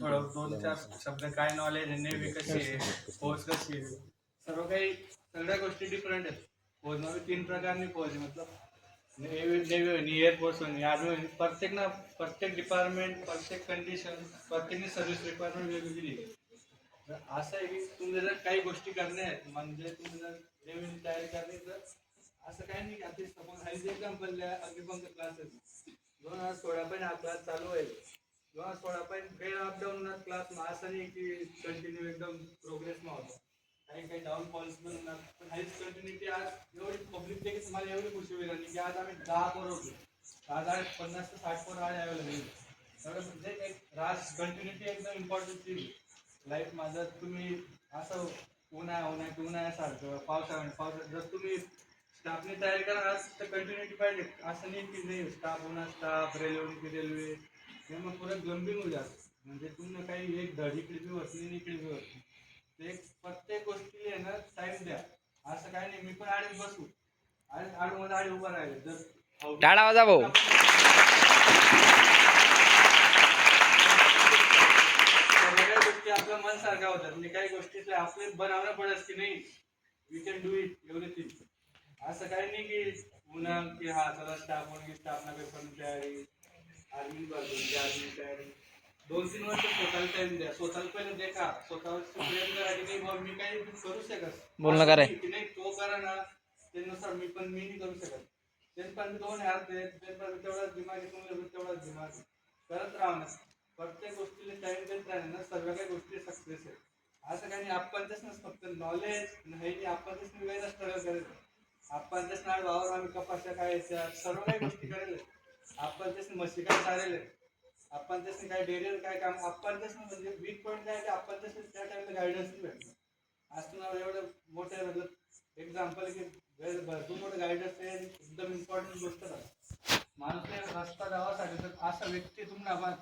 थोडं दोन चार शब्द काय नॉलेज आहे नेव्ही कशी आहे फौज कशी आहे सर्व काही सगळ्या गोष्टी डिफरंट आहेत. फौजमध्ये म्हणजे तीन प्रकारनी पोज मतलब नेव्ही नेव्ही होणी एअरफोर्स होणी. आर्मी होणी प्रत्येक ना प्रत्येक डिपार्टमेंट प्रत्येक कंडिशन प्रत्येक सर्व्हिस रिक्वायरमेंट वेगवेगळी आहे तर असं आहे की तुम्ही जर काही गोष्टी करणे आहेत म्हणजे तुम्ही जर नेव्हीची तयारी करणे तर असं काही नाही आता सपोज हायच एक्झाम्पल द्या अग्निपंख क्लासेस दोन हजार सोळा पण हा क्लास चालू आहे. दोन हजार सोळा पण काही अपडाऊन क्लास मग असं नाही की कंटिन्यू एकदम प्रोग्रेसमा होता. काही काही डाऊनफॉल्स पण होणार पण हाईच कंटिन्युटी आज एवढी पब्लिक देखील तुम्हाला एवढी खुशी होईल आणि की आज आम्ही दहा पोरं होतो. आज आम्ही पन्नास ते साठ पोरं आज अवेलेबल एवढं म्हणजे एक राज कंटिन्युटी एकदम इम्पॉर्टंट थिंग लाईफ माझं तुम्ही असं उन्हाळा उन्हाळ्यात उन्हाळ्यासारखं पावसाळ्यात पावसाळ्यात जर तुम्ही स्टाफने तयारी करा आज तर कंटिन्युटी पाहिजे. असं नाही की नाही स्टाफ होणार स्टाफ रेल्वे रेल्वे हे मग पुरं गंभीर होऊ जात. म्हणजे तुम्ही काही एक धड बी नाही आणि इकडे बी ते प्रत्येक गोष्टीला आहे ना टाइम द्या. असं काही नाही. मी पण आडीच बसू. आणि आडूमध्ये आडी उभा राहिले. जर टाळा वाजा भाऊ. सगळ्या गोष्टी आपल्या मन सारख्या होतात. आणि काही गोष्टी आपले बनवणं पडत की नाही. We can do it everything असं काही नाही की पुन्हा की हा चला स्टाफ म्हणून स्टाफना पेपर तयारी. आर्मी बाजूची आर्मी तयारी दोन तीन वर्ष स्वतःला टाइम द्या. स्वतःला पहिले देखा. स्वतःवर प्रेम करा की नाही बाबा मी काही करू शकत. बोलणं करा. असं नाही की नाही तो करा ना. त्यानुसार मी पण मी नाही करू शकत. ते पण दोन हात आहेत ते पण तेवढाच दिमाग आहे तुम्हाला तेवढाच दिमाग आहे. करत राहा ना. प्रत्येक गोष्टीला टाइम देत राहिले ना. सर्व काही गोष्टी सक्सेस आहे असं काही नाही आपण तेच फक्त नॉलेज नाही आपण तेच वेगळा स्ट्रगल करायचं आपण तेच नाही वावर आम्ही कपाशा काय सर्व काही गोष्टी करेल आपण त्यासनी म्हशी काय चालेल आपण त्यासनी काय डेअरी काय काम आपण त्यासनी म्हणजे वीक पॉईंट काय की आपण त्यासनी त्या टाइमला गायडन्स नाही आज तुम्हाला एवढं मोठं मतलब एक्झाम्पल की भरपूर मोठं गायडन्स आहे एकदम इम्पॉर्टंट गोष्ट आहे. माणूस रस्ता गावासाठी तर असा व्यक्ती तुम्हाला बा-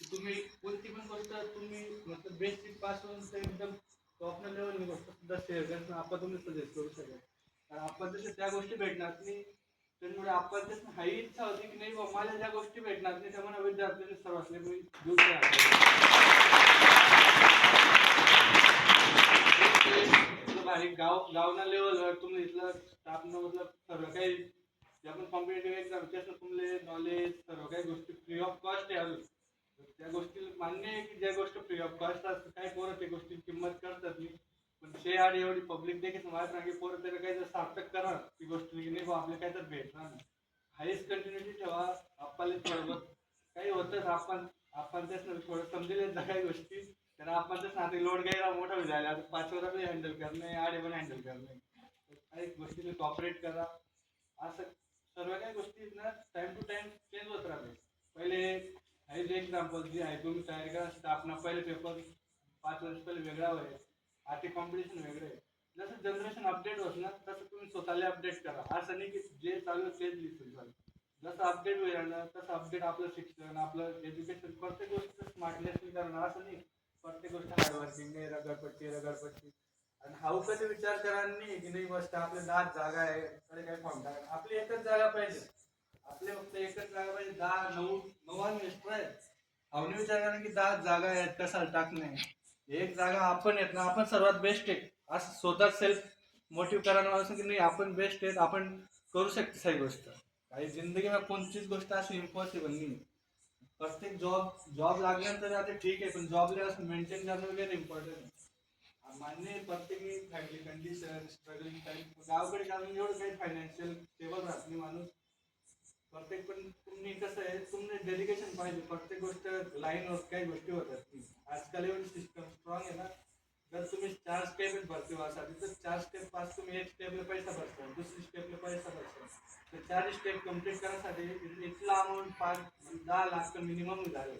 की तुम्ही कोणती पण गोष्ट तुम्ही मतलब बेसिकपासून ते एकदम टॉप लेवल गोष्ट सुद्धा शेअर करणं आपण तुम्ही सजेस्ट करू शकाल कारण आपण जसे त्या गोष्टी भेटणार तुम्ही त्यामुळे आपण हाही हा इच्छा होती की नाही बाबा मला ज्या गोष्टी भेटणार नाही त्यामुळे विद्यार्थ्यांनी सर्व असले मी देऊ भारी गाव गावना लेवलवर तुम्ही इथलं स्टाफनं मतलब सर्व काही जे आपण कॉम्पिटेटिव्ह एक्झाम त्याचं तुमले नॉलेज सर्व काही गोष्टी फ्री ऑफ कॉस्ट आहे अजून. त्या गोष्टी मान्य आहे की ज्या गोष्टी फ्री ऑफ कॉस्ट असतात काय पोरं त्या गोष्टी किंमत करतात नाही. पण शे आणि एवढी पब्लिक देखील माहीत नाही पोरं त्याला काही जर सार्थक करा ती गोष्ट नाही बा आपल्या काही तर भेटणार नाही. हायच कंटिन्युटी ठेवा आपल्याला थोडं काही होतच आपण आपण त्याच थोडं समजेल काही गोष्टी तर आपण तेच ना लोड घ्यायला मोठा झाला. आता पाच वर्षाला हँडल करणे आडे पण हँडल करणे काही गोष्टी कॉपरेट करा. असं सर्व काही गोष्टी ना टाइम टू टाइम चेंज होत राहते. पहिले आहे जे एक्झाम्पल जी आहे तुम्ही तयार करा स्टाफना पहिले पेपर पाच वर्ष पहिले वेगळा होईल आता कॉम्पिटिशन वेगळे. आहे जसं जनरेशन अपडेट होत ना तसं तुम्ही स्वतःला अपडेट करा. असं नाही की जे चालू तेच लिहितो चालू जसं अपडेट होईल ना तसं अपडेट आपलं शिक्षण आपलं एज्युकेशन प्रत्येक गोष्ट स्मार्टनेस करणं असं नाही. प्रत्येक गोष्ट हार्डवर्किंग नाही रगडपट्टी रगडपट्टी. आणि हाऊ कधी विचार करा नाही की नाही बस आपल्या दहा जागा आहे कडे काय फॉर्म टाका. आपली एकच जागा पाहिजे. आपले फक्त एकच जागा पाहिजे. दहा नऊ नऊ मिस्टर आहेत. अवनी विचार करा की दहा जागा आहेत कसा टाकणे एक जागा आपण आहेत ना आपण सर्वात बेस्ट आहे असं स्वतः सेल्फ मोटिव्ह करायला असं की नाही आपण बेस्ट आहेत आपण करू शकतो सही गोष्ट. काही जिंदगीला कोणतीच गोष्ट अशी इम्पॉसिबल नाही प्रत्येक जॉब जॉब लागल्यानंतर आता ठीक आहे पण जॉबला असं मेंटेन करणं वगैरे इम्पॉर्टंट आहे. मान्य आहे, प्रत्येकी फॅमिली कंडिशन स्ट्रगलिंग टाईम गावाकडे कारण एवढं काही फायनान्शियल स्टेबल राहत नाही माणूस. प्रत्येक पण तुम्ही कसं आहे तुम्ही डेडिकेशन पाहिजे. प्रत्येक गोष्ट लाईन काही गोष्टी होतात आजकाल एवढी सिस्टम स्ट्रॉंग आहे ना. जर तुम्ही चार स्टेप भरती व्हासाठी तर चार स्टेप पास तुम्ही एक स्टेपला पैसा भरता. दुसरी स्टेपला पैसा भरता. तर चार स्टेप कंप्लीट करण्यासाठी इथला अमाऊंट पाच दहा लाख मिनिमम झाले.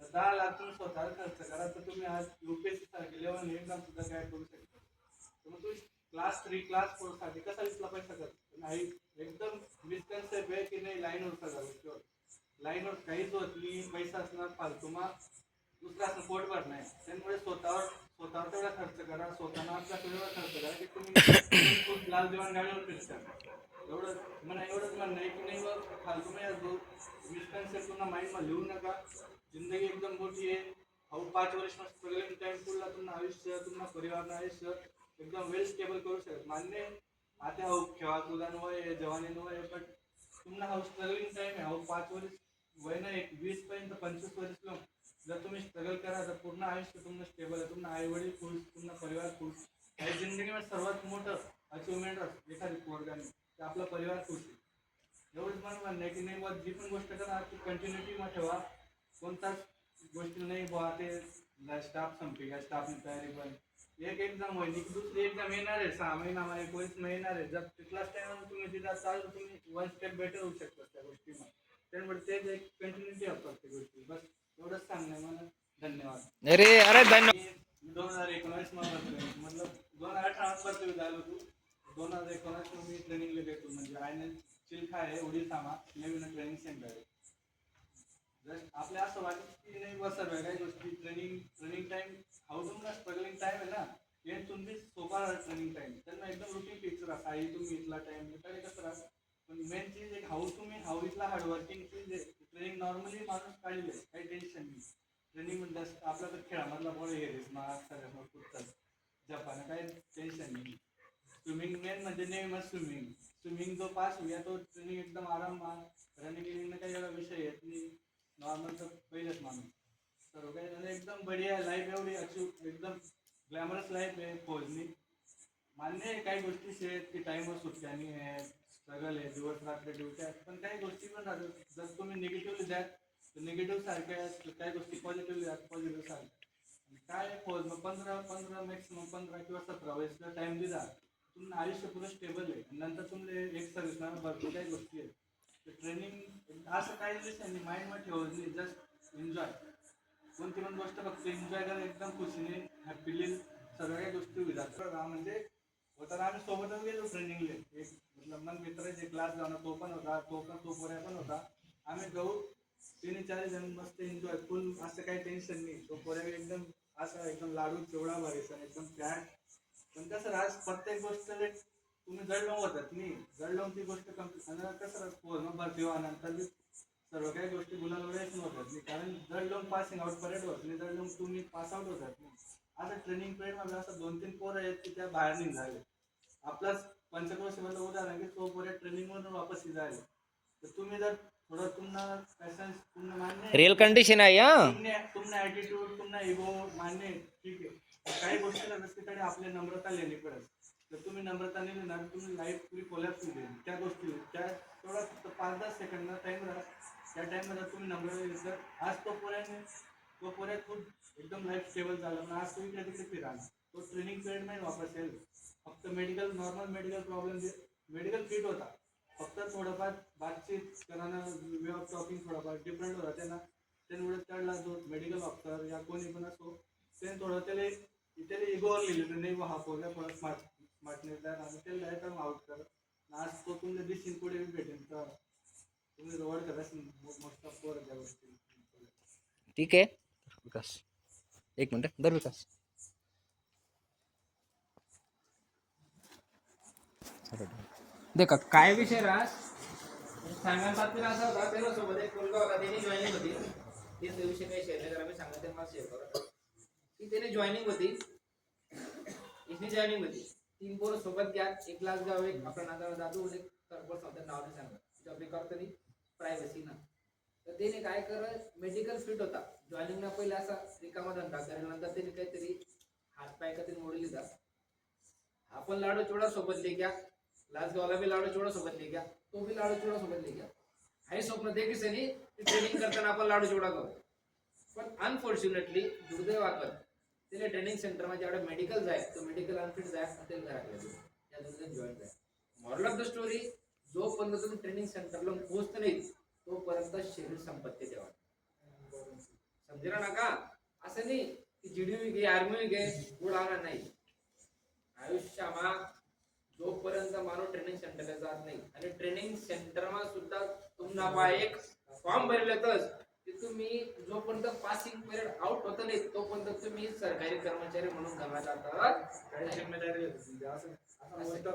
तर दहा लाख तुम्ही स्वतः खर्च करा. तर तुम्ही आज युपीएससी सारखे लेवल एक्झाम सुद्धा काय करू शकता. तर मग तुम्ही क्लास थ्री क्लास फोरसाठी कसा दिसला पैसा करतो नाही एकदम डिस्टन्स आहे की नाही लाईनवर सगळं लाईनवर काहीच होत नाही पैसा असणार फालतू मग दुसरा असं पोट नाही. त्यामुळे स्वतःवर स्वतःवर तेवढा खर्च करा स्वतःला आपला तेवढा खर्च करा की तुम्ही खूप लाल दिवाण गाडीवर फिरता. एवढं मला एवढंच म्हणणं आहे की नाही मग फालतू नाही असतो मिसकन्सेप्ट पुन्हा माइंडमध्ये लिहू नका. जिंदगी एकदम मोठी आहे. अहो पाच वर्ष स्ट्रगलिंग टाईम पुढला तुम्हाला आयुष्य तुम्हाला परिवारनं आयुष्य. एकदम वेल स्टेबल करू शकत. मान्य आहे, आता हाऊ खेळा मुलांवर वय आहे जवानी आहे, पण तुम्हाला हाऊ स्ट्रगलिंग टाइम आहे. हाऊ पाच वर्ष वय ना एक वीस पर्यंत पंचवीस वर्ष लोक जर तुम्ही स्ट्रगल करा तर पूर्ण आयुष्य तुमचं स्टेबल आहे. तुमचं आई वडील खुश तुमचा परिवार खुश. या जिंदगीमध्ये सर्वात मोठं अचिव्हमेंट एखादी पोरगाने ते आपला परिवार खुश आहे. एवढंच मला म्हणणं आहे की नाही बुवा जी पण गोष्ट करा ती कंटिन्युटी मध्ये ठेवा. कोणताच गोष्टी नाही बुवा ते स्टाफ संपे या स्टाफने तयारी पण एक एक्झाम होईल दुसरी एक्झाम येणार आहे सहा महिना मध्ये एकोणीस महिना आहे जर तिथलाच टाइम तुम्ही तिथं चाल तुम्ही वन स्टेप बेटर होऊ शकता त्या गोष्टीमध्ये त्यामुळे तेच एक कंटिन्युटी प्रत्येक गोष्टी. बस एवढंच सांगणं मला. धन्यवाद. अरे अरे धन्यवाद दोन हजार एकोणीसमध्ये मतलब दोन हजार अठरा भरती झालो तू. दोन हजार एकोणीसमध्ये मी ट्रेनिंगला गेलो म्हणजे आय एन चिल्खा आहे ओडिसामा नवीन ट्रेनिंग सेंटर आहे. जस्ट आपल्या असं वाटत की नाही बस सर काही गोष्टी ट्रेनिंग ट्रेनिंग टाइम हाऊ तुमचा स्ट्रगलिंग टाइम आहे ना हे तुमची सोपा ट्रेनिंग टाइम त्यांना एकदम रुटीन फिक्स राहा आई तुम्ही इथला टाइम इकडे कसं राहा पण मेन चीज एक हाऊ तुम्ही हाऊ इथला हार्डवर्किंग चीज आहे. ट्रेनिंग नॉर्मली माणूस काढले काही टेन्शन नाही. ट्रेनिंग म्हणजे आपला तर खेळामधला बॉल हे रेस मार्क सगळ्यात जपान काही टेन्शन नाही. स्विमिंग मेन म्हणजे नेम स्विमिंग स्विमिंग जो पास होऊया तो ट्रेनिंग एकदम आराम रनिंग गिनिंग काही एवढा विषय येत नाही. नॉर्मल तर पहिलेच माणूस. एकदम बढिया लाईफ एवढी अचीव एकदम ग्लॅमरस लाईफ आहे फौजनी. मान्य आहे काही गोष्टी आहेत की टाईमवर सुट्ट्यानी आहे स्ट्रगल आहे दिवस रात्र ड्युटी आहेत पण काही गोष्टी पण राहतात. जर तुम्ही निगेटिव्ह द्याल तर निगेटिव्ह सारख्या आहेत काही गोष्टी पॉझिटिव्ह द्या पॉझिटिव्ह सारख्या आणि काय आहे फौज? मग पंधरा पंधरा मॅक्सिमम पंधरा किंवा सतरा वयसला टाइम दिला तुमचं आयुष्य पूर्ण स्टेबल आहे. आणि नंतर तुमले एक सर्विसला भरपूर काही गोष्टी आहेत. ट्रेनिंग असं काही नाही. माइंडमध्ये ठेवत नाही. जस्ट एन्जॉय कोणती पण गोष्ट फक्त एन्जॉय करा एकदम खुशीने हॅपीली सगळ्या काही गोष्टी होईल जातात. म्हणजे होता आम्ही सोबतच गेलो ट्रेनिंगले एक मतलब मित्र जे क्लास जाणार तो पण होता तो पण तो पोऱ्या पण होता. आम्ही गहू तिने चार जण मस्त एन्जॉय फुल असं काही टेन्शन नाही. तो पोऱ्या एकदम असा एकदम लाडू चिवडा भरायचा एकदम फॅट पण कसं आज प्रत्येक गोष्ट तुम्ही तुम्ही लावून होतात नाही. लावून ती गोष्ट कंप्लीट आणि कसं पूर्ण भरती व्हानंतर सर्व काही गोष्टी वेळेस होतात नाही. कारण जळलो पासिंग आउट परेड होत नाही जळलो तुम्ही पास आउट होतात नाही. असं ट्रेनिंग पिरियडमध्ये असं दोन तीन पोरं आहेत की त्या बाहेर निघाले. आपलाच पंचक्रोशीमधलं उदाहरण की तो पोऱ्या ट्रेनिंग मधून वापस निघाले. तर तुम्ही जर थोडं तुम्हाला पॅशन्स तुम्हाला मान्य कंडिशन आहे हा? तुमने ॲटिट्यूड तुमना इगो मान्य आहे, ठीक आहे. काही गोष्टीला रस्त्याकडे आपली नम्रता लेणी पडत तर तुम्ही नम्रता नाही देणार तुम्ही लाईफ पुरी कोलॅप्स त्या गोष्टी त्या फक्त पाच दहा सेकंदला टाइम राहा त्या टाइममध्ये तुम्ही नंबर दिली तर आज तो पोऱ्याने तो पोऱ्या खूप एकदम लाईफ स्टेबल झाला. पण आज तो इकडे तिकडे फिरा. तो ट्रेनिंग पिरियड नाही वापस फक्त medical normal medical problem medical fit होता. फक्त थोडंफार बातचीत करायला वे ऑफ टॉकिंग थोडंफार डिफरंट होता. त्यांना त्यामुळे त्याला जो मेडिकल ऑफिसर या कोणी पण असो त्याने थोडं त्याला त्याला इगोवर लिहिलेलं तर नाही हा पोरगा थोडा स्मार्ट स्मार्टनेस आणि त्याला डायरेक्ट आउट कर आज तो तुमच्या दिसशील पुढे भेटेल तर ठीक आहे. विकास. एक मिनिट दर विकास. देखा काय विषय रास सांगायला बातमीला असा होता त्याला सोबत एक मुलगा होता त्याने जॉईनिंग होती. काही शेअर नाही करा मी सांगतो मला शेअर करा की त्याने जॉईनिंग होती. इसने जॉईनिंग होती. तीन पोरं सोबत घ्या एक लाख गाव एक आपला नाता जातो एक होता नाव नाही सांगा. जॉब करतो प्रायव्हसी ना. तर त्याने काय करत मेडिकल फिट होता. जॉईनिंगला पहिले असा रिकामा धंदा करेल नंतर त्याने काहीतरी हात पाय का मोडली लिहिला आपण लाडू चोडा सोबत ले घ्या लासगावला बी लाडू चोडा सोबत ले घ्या तो बी लाडू चोडा सोबत ले घ्या हे स्वप्न देखील सनी ट्रेनिंग करताना आपण लाडू चिवडा करू पण अनफॉर्च्युनेटली दुर्दैवाकर त्याने ट्रेनिंग सेंटरमध्ये जेवढे मेडिकल जाय तो मेडिकल अनफिट जाय आणि जाय घरात जॉईन जाय मॉरल ऑफ द स्टोरी जोपर्यंत तुम्ही ट्रेनिंग सेंटरला पोहोचत नाही तोपर्यंत शरीर संपत्ती ठेवा. समजेना नका असं नाही की जीडी घे आर्मी घे उडावणार नाही. आयुष्यामा जोपर्यंत माणूस ट्रेनिंग सेंटरला जात नाही आणि ट्रेनिंग सेंटरमा सुद्धा तुम्हाला एक फॉर्म भरलेतच की तुम्ही जोपर्यंत पासिंग पिरियड आउट होत नाही तोपर्यंत तुम्ही सरकारी कर्मचारी म्हणून कामाला जातात. जिम्मेदारी असं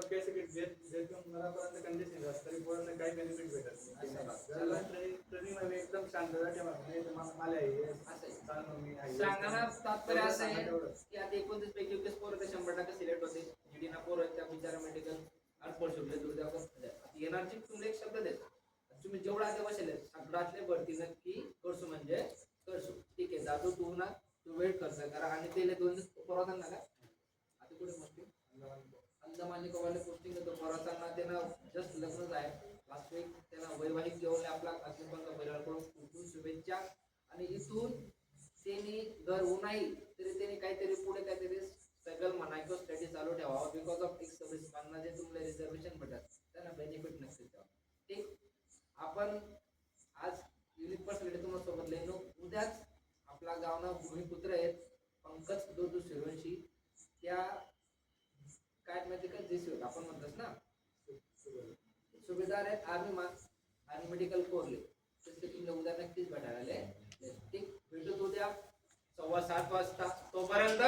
की जे जे तुम्ही तरी पोरांना काही भेटत नाही. त्याला ट्रेनिंग ट्रेनिंगमध्ये एकदम शांतता ठेवा नाही तर मला मला हे असं आहे. चालणं मी आहे. सांगताना तात्पर्य असं आहे तेवढं. की आता एकोणतीस पैकी एकवीस पोरं ते शंभर टक्के सिलेक्ट होते. पोरं आहेत त्या बिचारा मेडिकल अडपड शकले दुर्दैव. येणारची तुम्ही एक शब्द देत. तुम्ही जेवढा आधी बसले सगळ्यातले भरती नक्की करसू म्हणजे करसू ठीक आहे दादू तू ना तू वेट खर्च करा आणि ते दोन दिवस परवा ना का आता कुठे पोस्टिंग अंदमान निकोबारला पोस्टिंग होतो परवा त्यांना जस्ट लग्नच आहे. लास्ट त्याला त्यांना वैवाहिक जेवण आपला अग्निपंख परिवारकडून खूप खूप शुभेच्छा. आणि इथून त्यांनी घर नाही तरी त्यांनी काहीतरी पुढे काहीतरी स्ट्रगल म्हणा किंवा स्टडी चालू ठेवावा बिकॉज ऑफ एक सर्व्हिस जे तुम्हाला रिझर्वेशन भेटत त्यांना बेनिफिट नक्कीच द्यावा. ठीक? आपण आज युनिक पर्सनॅलिटी तुम्हाला सोबत लिहिलो उद्याच आपला गावना भूमिपुत्र आहेत पंकज दोदू शिरवंशी त्या काय माहिती का? जे शिव आपण म्हणतोस ना? सुभेदार आहेत आर्मी मार्क्स आणि मेडिकल कोरले तसे तुम्हाला उद्या नक्कीच भेटायला ठीक भेटत उद्या सव्वा सात वाजता. तोपर्यंत